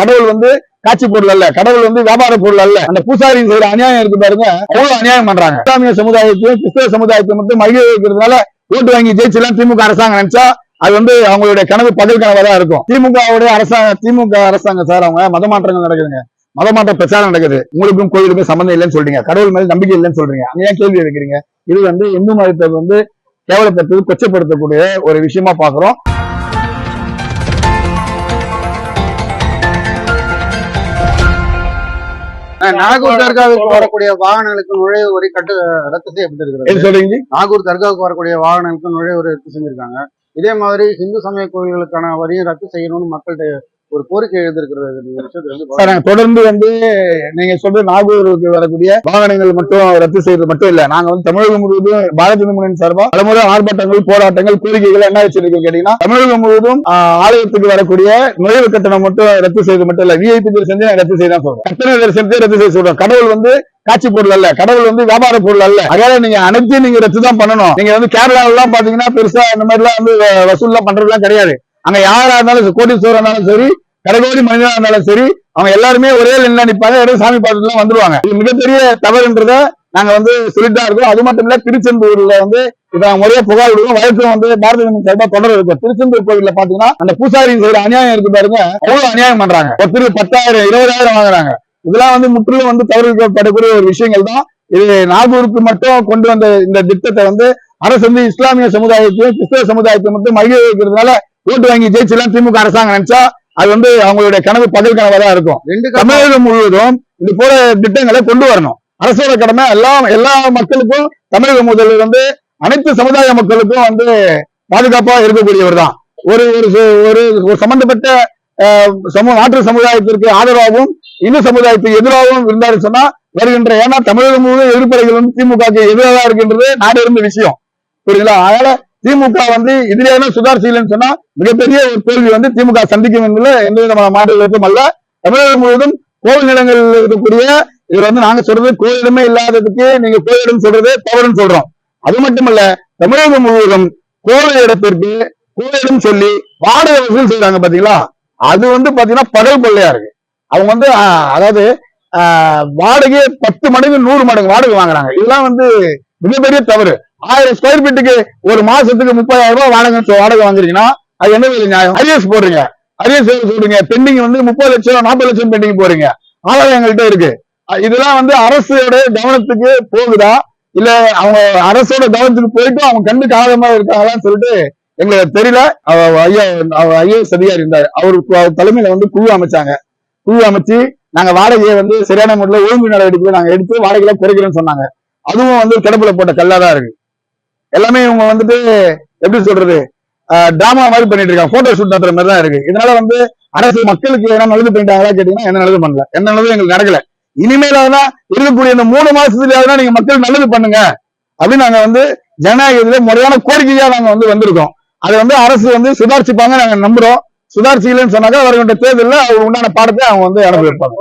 கடவுள் வந்து காட்சி பொருள் அல்ல. கடவுள் வந்து வியாபார பொருள் அல்ல. அந்த பூசாரி செய்யற அநியாயம் இருக்கு பாருங்க. அவ்வளவு அநியாயம் பண்றாங்க. இஸ்லாமிய சமுதாயத்தையும் கிறிஸ்தவ சமுதாயத்தை மட்டும் மகிழ வைக்கிறதுனால ஓட்டு வாங்கி ஜெயிச்சலாம் திமுக அரசாங்கம் நினைச்சா அது வந்து அவங்களுடைய கனவு பகல் கனவா தான் இருக்கும். திமுகவுடைய அரசாங்கம் திமுக அரசாங்கம் சார் அவங்க மத மாற்றங்கள் நடக்குதுங்க. மதமாற்ற பிரச்சாரம் நடக்குது. உங்களுக்கும் கோயிலுக்கும் சம்மந்தம் இல்லைன்னு சொல்றீங்க. கடவுள் மேல நம்பிக்கை இல்லைன்னு சொல்றீங்க. அங்க ஏன் கேள்வி வைக்கிறீங்க? இது வந்து இந்து மதத்தை வந்து கேவலப்படுத்து கொச்சப்படுத்தக்கூடிய ஒரு விஷயமா பாக்குறோம். நாகூர் தர்காவுக்கு வரக்கூடிய வாகனங்களுக்கு நுழைவு வரி கட்டு ரத்து செய்யப்பட்டிருக்கிறது. சொல்றீங்க? நாகூர் தர்காவுக்கு வரக்கூடிய வாகனங்களுக்கு நுழைவு வரி ரத்து செஞ்சிருக்காங்க. இதே மாதிரி இந்து சமய கோயில்களுக்கான வரியும் ரத்து செய்யணும்னு மக்கள்கிட்ட ஒரு கோரிக்கை நாங்க தொடர்ந்து வந்து நீங்க சொல்ற நாகூருக்கு வரக்கூடிய வாகனங்கள் மட்டும் ரத்து செய்யறது மட்டும் இல்ல. நாங்க வந்து தமிழகம் முழுவதும் பாரதிய ஜனதா முன்னணி சார்பா பலமுறை ஆர்ப்பாட்டங்கள் போராட்டங்கள் கோரிக்கைகள் என்ன வச்சிருக்கோம் கேட்டீங்கன்னா தமிழகம் முழுவதும் ஆலயத்துக்கு வரக்கூடிய நுழைவு கட்டணம் மட்டும் ரத்து செய்யறது மட்டும் இல்ல. விஐபி தரிசனத்தை நாங்க ரத்து செய்ய சொல்றோம் கட்டண தரிசனத்தை ரத்து செய்ய சொல்றோம். கடவுள் வந்து காட்சி பொருள் அல்ல. கடவுள் வந்து வியாபார பொருள் அல்ல. அதனால நீங்க அனைத்தையும் நீங்க ரத்து தான் பண்ணணும். நீங்க வந்து கேரளாவில எல்லாம் பாத்தீங்கன்னா பெருசா இந்த மாதிரி எல்லாம் வந்து வசூல் எல்லாம் பண்றதுலாம் கிடையாது. அங்க யாரா இருந்தாலும் கோட்டீஸ்வரர் இருந்தாலும் சரி கடைகோடி மனிதனா இருந்தாலும் சரி அவங்க எல்லாருமே ஒரே லைன்ல நிப்பாங்க ஒரே சாமி பார்த்துட்டு எல்லாம் வந்துருவாங்க. இது மிகப்பெரிய தவறுன்றத நாங்க வந்து சொல்லிட்டு தான் இருக்கோம். அது மட்டும் இல்ல திருச்செந்தூர்ல வந்து இதை முறையா புகார் விடுவோம் வழக்கம் வந்து பாரதிய ஜனதா சார்பா தொடர் இருக்கும் திருச்செந்தூர் கோவில்ல பாத்தீங்கன்னா அந்த பூசாரி செய்யற அநியாயம் இருக்கு பாருங்க. அவ்வளவு அநியாயம் பண்றாங்க. ஒருத்தர் பத்தாயிரம் இருபதாயிரம் வாங்குறாங்க. இதெல்லாம் வந்து முற்றிலும் வந்து தவறுக்கப்படக்கூடிய ஒரு விஷயங்கள் தான். இது நாகூருக்கு மட்டும் கொண்டு வந்த இந்த திட்டத்தை வந்து அரசு வந்து இஸ்லாமிய சமுதாயத்தையும் கிறிஸ்தவ சமுதாயத்தை மட்டும் மகிழ வைக்கிறதுனால ஓட்டு வாங்கி ஜெயிச்சலாம் திமுக அரசாங்கம் நினைச்சா அது வந்து அவங்களுடைய கனவு பகல் கனவா தான் இருக்கும். தமிழகம் முழுவதும் இது போல திட்டங்களை கொண்டு வரணும். அரசோட கடமை எல்லா எல்லா மக்களுக்கும் தமிழக முதல்வர் வந்து அனைத்து சமுதாய மக்களுக்கும் வந்து பாதுகாப்பா இருக்கக்கூடியவர் தான். ஒரு ஒரு ஒரு சம்பந்தப்பட்ட சமூக மாற்று சமுதாயத்திற்கு ஆதரவாகவும் இந்து சமுதாயத்துக்கு எதிராகவும் இருந்தாரு சொன்னா வருகின்ற ஏன்னா தமிழகம் முழுவதும் எதிர்ப்பறைகள் வந்து திமுகவுக்கு எதிராக இருக்கின்றது. நாடு இருந்த விஷயம். புரியுதுங்களா? அதனால திமுக வந்து இதுல சுதார் செய்யலன்னு சொன்னா மிகப்பெரிய ஒரு தோல்வி வந்து திமுக சந்திக்கும் என்பதுல எந்த விதமான மாற்று அல்ல. தமிழகம் முழுவதும் கோவில் நிலங்கள் இருக்கக்கூடிய இவர் வந்து நாங்க சொல்றது கோயிலுமே இல்லாததுக்கு நீங்க கோயிலும் சொல்றது தவறுன்னு சொல்றோம். அது மட்டுமல்ல தமிழகம் முழுவதும் கோவில் இடத்திற்கு கோயிலும் சொல்லி வாடகை வசூல் செய்றாங்க பாத்தீங்களா? அது வந்து பாத்தீங்கன்னா பகல் கொள்ளையா இருக்கு. அவங்க வந்து அதாவது ஆஹ், வாடகை பத்து மடங்கு நூறு மடங்கு வாடகை வாங்குறாங்க. இதெல்லாம் வந்து மிகப்பெரிய தவறு. ஆயிரம் ஸ்கொயர் ஃபீட்டுக்கு ஒரு மாசத்துக்கு முப்பதாயிரம் ரூபாய் வாடகை வாடகை வாங்குறீங்கன்னா அது என்ன வேலை நியாயம்? அரியஸ் போடுறீங்க. அரியஸ் சொல்றீங்க பெண்டிங் வந்து முப்பது லட்சம் நாற்பது லட்சம் பெண்டிங் போறீங்க ஆதாயம் எங்கள்கிட்ட இருக்கு. அஹ் இதெல்லாம் வந்து அரசோட கவனத்துக்கு போகுதா? இல்ல அவங்க அரசோட கவனத்துக்கு போயிட்டு அவங்க கண்டு காலமா இருக்காங்களான்னு சொல்லிட்டு எங்களுக்கு தெரியல. அவ- ஐயா ஐஏஎஸ் அதிகாரி இருந்தார். அவரு தலைமையில வந்து குழு அமைச்சாங்க. குழு அமைச்சு நாங்க வாடகையை வந்து சரியான முறையில் ஒழுங்கு நடவடிக்கை நாங்க எடுத்து வாடகையில குறைக்கிறோம்னு சொன்னாங்க. அதுவும் வந்து கிடப்புல போட்ட கல்லா தான் இருக்கு. எல்லாமே இவங்க வந்துட்டு எப்படி சொல்றது டிராமா மாதிரி பண்ணிட்டு இருக்காங்க. போட்டோ ஷூட் நடத்துற மாதிரி தான் இருக்கு. இதனால வந்து அரசு மக்களுக்கு என்ன நல்லது பண்ணிட்டாங்களா கேட்டீங்கன்னா என்ன நல்லது பண்ணல. என்ன நல்லது எங்களுக்கு நடக்கல. இனிமேலாவது இருக்கக்கூடிய இந்த மூணு மாசத்துலயாவது நீங்க மக்கள் நல்லது பண்ணுங்க. அப்படின்னு நாங்க வந்து ஜனநாயகத்துல முறையான கோரிக்கையா நாங்க வந்து வந்திருக்கோம். அதை வந்து அரசு வந்து சுதாரிச்சுப்பாங்க நாங்க நம்புறோம். சுதாரிச்சிக்கலன்னு சொன்னாக்கா வருகின்ற தேர்தலில் அவர் உண்டான பாடத்தை அவங்க வந்து இடம் வைப்பாங்க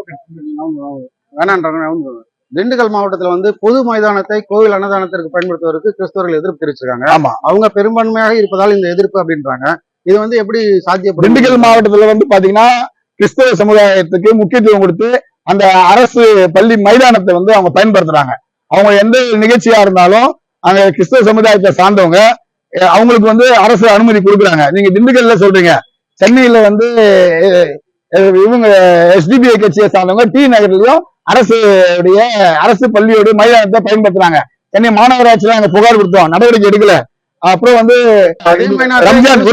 வேணான்றாங்க திண்டுக்கல் மாவட்டத்துல வந்து பொது மைதானத்தை கோவில் அன்னதானத்திற்கு பயன்படுத்துவதற்கு கிறிஸ்தவர்கள் எதிர்ப்பு தெரிவிச்சிருக்காங்க. ஆமா. அவங்க பெரும்பான்மையாக இருப்பதால் இந்த எதிர்ப்பு அப்படின்றாங்க. இது வந்து எப்படி சாத்தியப்படும்? திண்டுக்கல் மாவட்டத்துல வந்து பாத்தீங்கன்னா கிறிஸ்தவ சமுதாயத்துக்கு முக்கியத்துவம் கொடுத்து அந்த அரசு பள்ளி மைதானத்தை வந்து அவங்க பயன்படுத்துறாங்க. அவங்க எந்த நிகழ்ச்சியா இருந்தாலும் அங்க கிறிஸ்தவ சமுதாயத்தை சார்ந்தவங்க அவங்களுக்கு வந்து அரசு அனுமதி கொடுக்குறாங்க. நீங்க திண்டுக்கல்ல சொல்றீங்க. சென்னையில வந்து இவங்க எஸ்டிபிஐ கட்சியை சார்ந்தவங்க டி நகர்லயும் அரசு உடைய அரசு பள்ளியோட மைதானத்தை பயன்படுத்துறாங்க. சென்னை மாநகராட்சியில அங்க புகார் கொடுத்தோம். நடவடிக்கை எடுக்கல. அப்புறம் வந்து ரம்ஜான்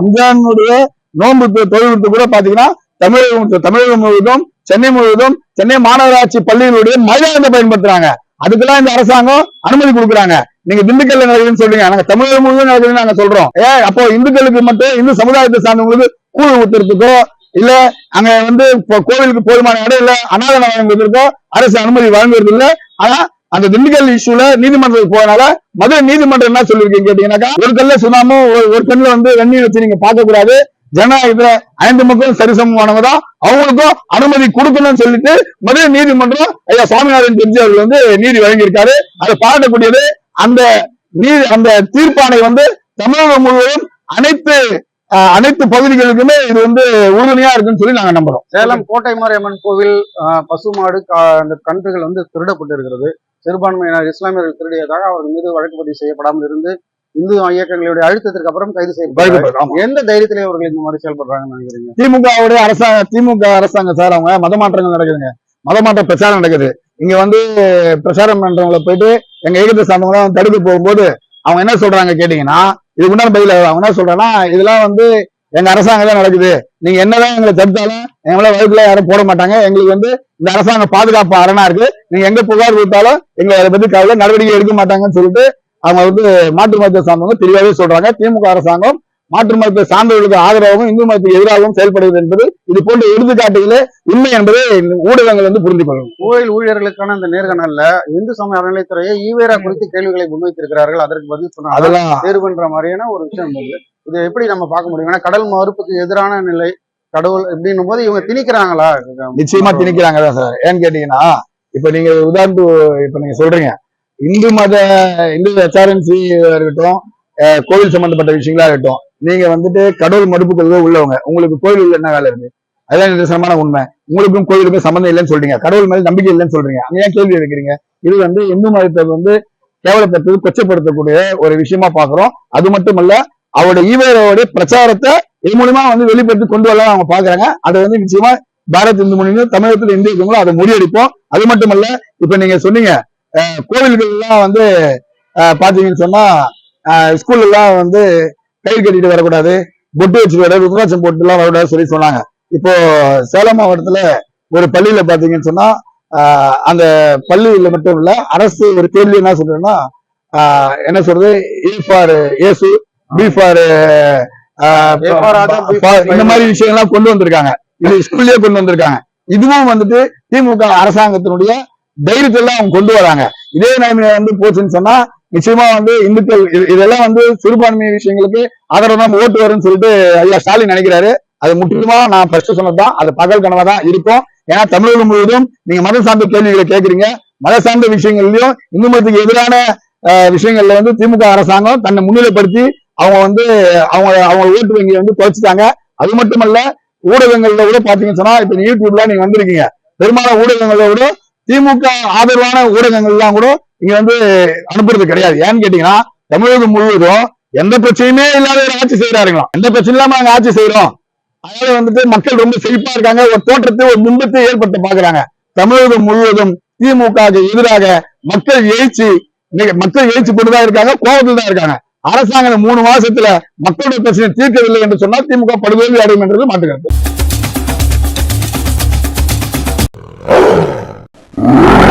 ரம்ஜானுடைய நோன்பு தொ- தொழுவிற்கு கூட பாத்தீங்கன்னா தமிழகம் தமிழகம் முழுவதும் சென்னை முழுவதும் சென்னை மாநகராட்சி பள்ளிகளுடைய மைதானத்தை பயன்படுத்துறாங்க. அதுக்கெல்லாம் இந்த அரசாங்கம் அனுமதி கொடுக்குறாங்க. நீங்க திண்டுக்கல்ல நடக்குதுன்னு சொல்றீங்க. நாங்க தமிழகம் முழுவதும் நடக்குதுன்னு நாங்க சொல்றோம். ஏ அப்போ இந்துக்களுக்கு மட்டும் இந்து சமுதாயத்தை சார்ந்தவங்களுக்கு கூழ் ஊத்துறதுக்கோ இல்ல அங்க வந்து இப்போ கோவிலுக்கு போதுமான இடம் இல்ல அனாதை வழங்குவதற்கோ அரசு அனுமதி வழங்குறது இல்ல ஆனா அந்த திண்டுக்கல் இஷ்யூல நீதிமன்றத்துக்கு போனால மதுரை நீதிமன்றம் என்ன சொல்லிருக்கீங்க கேட்டீங்கன்னாக்கா ஒரு கல்ல சுனாமும் ஒரு- ஒரு கல்ல வந்து வெந்நீர் வச்சு நீங்க பார்க்க கூடாது ஜனநாயகத்துல ஐந்து மக்களும் சரிசமமானவங்க தான். அவங்களுக்கும் அனுமதி கொடுக்கணும்னு சொல்லிட்டு மதுரை நீதிமன்றம் ஐயா சுவாமிநாதன் ஜட்ஜி அவர்கள் வந்து நீதி வழங்கியிருக்காரு. அதை பாராட்டக்கூடியது அந்த நீ அந்த தீர்ப்பானை வந்து தமிழகம் முழுவதும் அனைத்து அனைத்து பகுதிகளுக்குமே இது வந்து உறுதுணையா இருக்குன்னு சொல்லி நாங்க நம்புறோம். சேலம் கோட்டை மாரியம்மன் கோவில் பசுமாடு அந்த கன்றுகள் வந்து திருடப்பட்டு இருக்கிறது. சிறுபான்மையினர் இஸ்லாமியர்கள் திருடியதாக அவர்கள் மீது வழக்கு பதிவு செய்யப்படாமல் இருந்து இந்து இயக்கங்களுடைய அழுத்தத்திற்கு அப்புறம் கைது செய்யப்பட்டாங்க ஆமா. எந்த தைரியத்திலே அவர்கள் இந்த மாதிரி செயல்படுறாங்கன்னு நினைக்கிறீங்க? திமுகவுடைய அரசாங்க திமுக அரசாங்கம் சார் அவங்க மத மாற்றங்கள் நடக்குதுங்க. மத மாற்ற பிரச்சாரம் நடக்குது. இங்க வந்து பிரச்சாரம் பண்றவங்கள போயிட்டு எங்க இயக்கத்தை சார்ந்தவங்க தடுக்க போகும்போது அவங்க என்ன சொல்றாங்க கேட்டீங்கன்னா இதுக்கு முன்னாடி பதில் அவங்க என்ன சொல்றாங்கன்னா இதெல்லாம் வந்து எங்க அரசாங்கம் தான் நடக்குது. நீங்க என்னதான் எங்களை தடுத்தாலும் எங்களை வகுப்புல யாரும் போட மாட்டாங்க. எங்களுக்கு வந்து இந்த அரசாங்கம் பாதுகாப்பு அரணா இருக்கு. நீங்க எங்க புகார் கொடுத்தாலும் எங்களை அதை பத்தி கவலை நடவடிக்கை எடுக்க மாட்டாங்கன்னு சொல்லிட்டு அவங்க வந்து மாற்று மருத்துவ சார்ந்தவங்க தெளிவாகவே சொல்றாங்க. திமுக அரசாங்கம் மாற்று மதத்தை சார்ந்தவர்களுக்கு ஆதரவாகவும் இந்து மதத்துக்கு எதிராகவும் செயல்படுவது என்பது இது போன்ற எடுத்துக்காட்டுகளே உண்மை என்பதை ஊடகங்கள் வந்து புரிந்து கொள்ளும் கோயில் ஊழியர்களுக்கான இந்த நேர்காணல்ல இந்து சமய அறநிலைத்துறையை ஈவேரா குறித்து கேள்விகளை முன்வைத்திருக்கிறார்கள். அதற்கு பதில் சொன்னாங்க. அதெல்லாம் தேர்வுன்ற மாதிரியான ஒரு விஷயம் இதை எப்படி நம்ம பார்க்க முடியும்? ஏன்னா கடல் மறுப்புக்கு எதிரான நிலை கடவுள் இப்படின்னும் போது இவங்க திணிக்கிறாங்களா? நிச்சயமா திணிக்கிறாங்க தான் சார். ஏன்னு கேட்டீங்கன்னா இப்ப நீங்க உதாரணத்துக்கு இப்ப நீங்க சொல்றீங்க. இந்து மத இந்து ஹெச்ஆர்என்சி இருக்கட்டும் கோவில் சம்பந்தப்பட்ட விஷயங்களா இருக்கட்டும் நீங்க வந்துட்டு கடவுள் மறுப்புக்கு உள்ளவங்க உங்களுக்கு கோயில் உள்ள என்ன வேலை இருக்கு? அதான் நிதர்சனமான உண்மை. உங்களுக்கும் கோயிலுக்கும் சம்மந்தம் இல்லைன்னு சொல்றீங்க. கடவுள் மேல நம்பிக்கை இல்லைன்னு சொல்றீங்க. அங்க ஏன் கேள்வி வைக்கிறீங்க? இது வந்து இந்து மதத்தை வந்து கேவலத்தை கொச்சப்படுத்தக்கூடிய ஒரு விஷயமா பாக்குறோம் அது மட்டுமல்ல அவருடைய ஈவரோடைய பிரச்சாரத்தை இது மூலமா வந்து வெளிப்படுத்தி கொண்டு வரலாம் அவங்க பாக்குறாங்க அதை வந்து நிச்சயமா பாரத் இந்து மொழியும் தமிழகத்துல எந்த இருக்கவங்களும் அதை முறியடிப்போம். அது மட்டுமல்ல இப்ப நீங்க சொன்னீங்க கோவில்கள் எல்லாம் வந்து பாத்தீங்கன்னு சொன்னா அஹ் ஸ்கூல்ல எல்லாம் வந்து கயிறு கட்டிட்டு வரக்கூடாது. பொட்டு வச்சுட்டு வர ருத்ராட்சம் போட்டு எல்லாம் வரக்கூடாது சொல்லி சொன்னாங்க. இப்போ சேலம் மாவட்டத்துல ஒரு பள்ளியில பாத்தீங்கன்னு சொன்னா அந்த பள்ளியில மட்டும் இல்ல அரசு ஒரு கேள்வி என்ன சொல்றதுன்னா ஆஹ் என்ன சொல்றது? ஏ ஃபார் ஏசு பி ஃபார் இந்த மாதிரி விஷயங்கள்லாம் கொண்டு வந்திருக்காங்க. இது ஸ்கூல்லயே கொண்டு வந்திருக்காங்க. இதுவும் வந்துட்டு திமுக அரசாங்கத்தினுடைய தைரியத்தெல்லாம் அவங்க கொண்டு வராங்க. இதே நிலைமை வந்து போச்சுன்னு சொன்னா நிச்சயமா வந்து இந்துக்கள் இது- இதெல்லாம் வந்து சிறுபான்மை விஷயங்களுக்கு ஆதரவு தான் ஓட்டு வரும்னு சொல்லிட்டு ஐயா ஸ்டாலின் நினைக்கிறாரு. அது முற்றிலுமா நான் ஃபர்ஸ்ட் சொன்னதுதான். அது பகல் கனவா தான் இருக்கும். ஏன்னா தமிழகம் முழுவதும் நீங்க மத சார்ந்த கேள்விகளை கேட்கறீங்க. மத சார்ந்த விஷயங்கள்லயும் இந்து மதத்துக்கு எதிரான விஷயங்கள்ல வந்து திமுக அரசாங்கம் தன்னை முன்னிலைப்படுத்தி அவங்க வந்து அவங்க அவங்க ஓட்டு வங்கியை வந்து குறைச்சிட்டாங்க அது மட்டுமல்ல ஊடகங்கள்ல கூட பாத்தீங்கன்னு சொன்னா இப்ப யூடியூப்ல நீங்க வந்திருக்கீங்க. பெரும்பாலான ஊடகங்களோட விட திமுக ஆதரவான ஊடகங்கள் எல்லாம் கூட இங்க வந்து அனுப்புறது கிடையாது. ஏன்னு கேட்டீங்கன்னா தமிழகம் முழுவதும் எந்த பிரச்சனையுமே இல்லாத ஒரு ஆட்சி செய்யறாருங்களா எந்த பிரச்சனை இல்லாம நாங்க ஆட்சி செய்யறோம் அதனால வந்துட்டு மக்கள் ரொம்ப செழிப்பா இருக்காங்க. ஒரு தோற்றத்தை ஒரு பிம்பத்தை ஏற்படுத்த பாக்குறாங்க. தமிழகம் முழுவதும் திமுக எதிராக மக்கள் எழுச்சி மக்கள் எழுச்சி கொண்டுதான் இருக்காங்க கோபத்தில் தான் இருக்காங்க. அரசாங்கம் மூணு மாசத்துல மக்களுடைய பிரச்சனை தீர்க்கவில்லை என்று சொன்னால் திமுக படுதோல்வி அடையும் என்றது மாட்டுக்கிறது you.